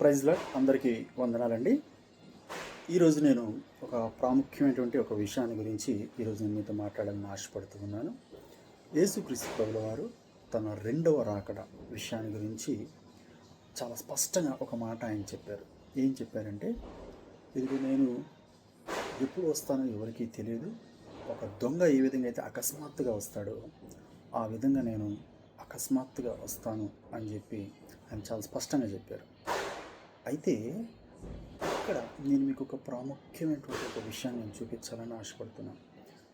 Praise అందరికీ వందనాలండి. ఈరోజు నేను ఒక ప్రాముఖ్యమైనటువంటి ఒక విషయాన్ని గురించి ఈరోజు నేను మీతో మాట్లాడాలని ఆశపడుతూ ఉన్నాను. యేసుక్రీస్తు ప్రభుల వారు తన రెండవ రాకడ విషయాన్ని గురించి చాలా స్పష్టంగా ఒక మాట ఆయన చెప్పారు. ఏం చెప్పారంటే ఇది నేను ఎప్పుడు వస్తానో ఎవరికీ తెలియదు. ఒక దొంగ ఏ విధంగా అయితే అకస్మాత్తుగా వస్తాడో ఆ విధంగా నేను అకస్మాత్తుగా వస్తాను అని చెప్పి ఆయన చాలా స్పష్టంగా చెప్పారు. అయితే ఇక్కడ నేను మీకు ఒక ప్రాముఖ్యమైనటువంటి ఒక విషయాన్ని నేను చూపించాలని ఆశపడుతున్నాను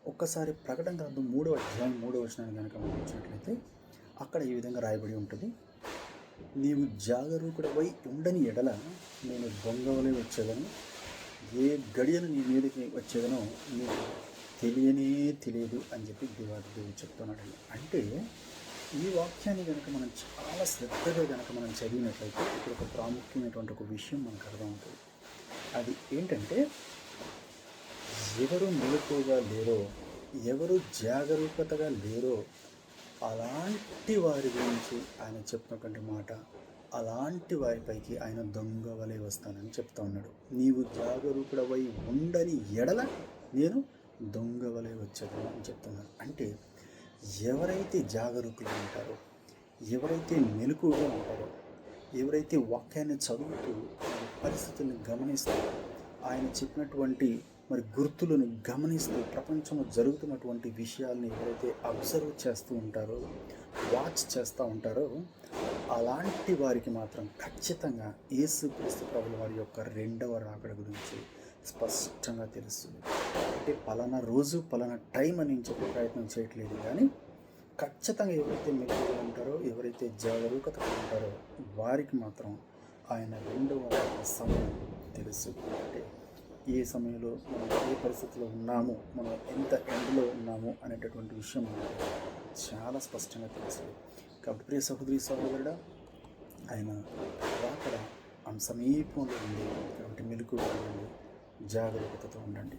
ఒక్కసారి ప్రకటన గ్రంథం మూడవ అధ్యాయం మూడవ వచనాన్ని కనుక మనం వచ్చినట్లయితే అక్కడ ఈ విధంగా రాయబడి ఉంటుంది. నీవు జాగరూకుడవై ఉండని ఎడల నేను దొంగవలే వచ్చేదను. ఏ గడియను నీ మీదకి వచ్చేదనో నీకు తెలియనే తెలియదు అని చెప్పి దేవాది దేవుడు చెప్తున్నాడు అంటే ఈ వాక్యాన్ని కనుక మనం చాలా శ్రద్ధగా కనుక మనం చదివినట్లయితే ఇక్కడ ఒక ప్రాముఖ్యమైనటువంటి ఒక విషయం మనకు అర్థమవుతుంది. అది ఏంటంటే ఎవరు మెలకుగా లేరో ఎవరు జాగరూకతగా లేరో అలాంటి వారి గురించి ఆయన చెప్పినటువంటి మాట అలాంటి వారిపైకి ఆయన దొంగ వలె వస్తానని చెప్తా ఉన్నాడు. నీవు జాగరూకుడవై ఉండని ఎడల నేను దొంగ వలె వచ్చేదని అని చెప్తున్నాను అంటే ఎవరైతే జాగరూకులు ఉంటారో ఎవరైతే మెలకుగా ఉంటారో ఎవరైతే వాక్యాన్ని చదువుతూ పరిస్థితుల్ని గమనిస్తూ ఆయన చెప్పినటువంటి మరి గుర్తులను గమనిస్తూ ప్రపంచంలో జరుగుతున్నటువంటి విషయాల్ని ఎవరైతే అబ్జర్వ్ చేస్తూ ఉంటారో వాచ్ చేస్తూ ఉంటారో అలాంటి వారికి మాత్రం ఖచ్చితంగా ఏసుక్రీస్తు ప్రభుల వారి యొక్క రెండవ రాకడ గురించి స్పష్టంగా తెలుస్తుంది. అంటే పలానా రోజు పలానా టైం అని నేను చెప్పే ప్రయత్నం చేయట్లేదు కానీ ఖచ్చితంగా ఎవరైతే మెరుగుగా ఉంటారో ఎవరైతే జాగరూకతగా ఉంటారో వారికి మాత్రం ఆయన రెండవ సమయం తెలుసు. అంటే ఏ సమయంలో మనం ఏ పరిస్థితిలో ఉన్నాము మనం ఎంత ఎండలో ఉన్నాము అనేటటువంటి విషయం చాలా స్పష్టంగా తెలుసు కాబట్టి ప్రియ సహోదరి సహోదరుడా ఆయన అక్కడ ఆమె సమీపంలో ఉంది? కాబట్టి మెలకు ఉండండి జాగరూకతతో ఉండండి.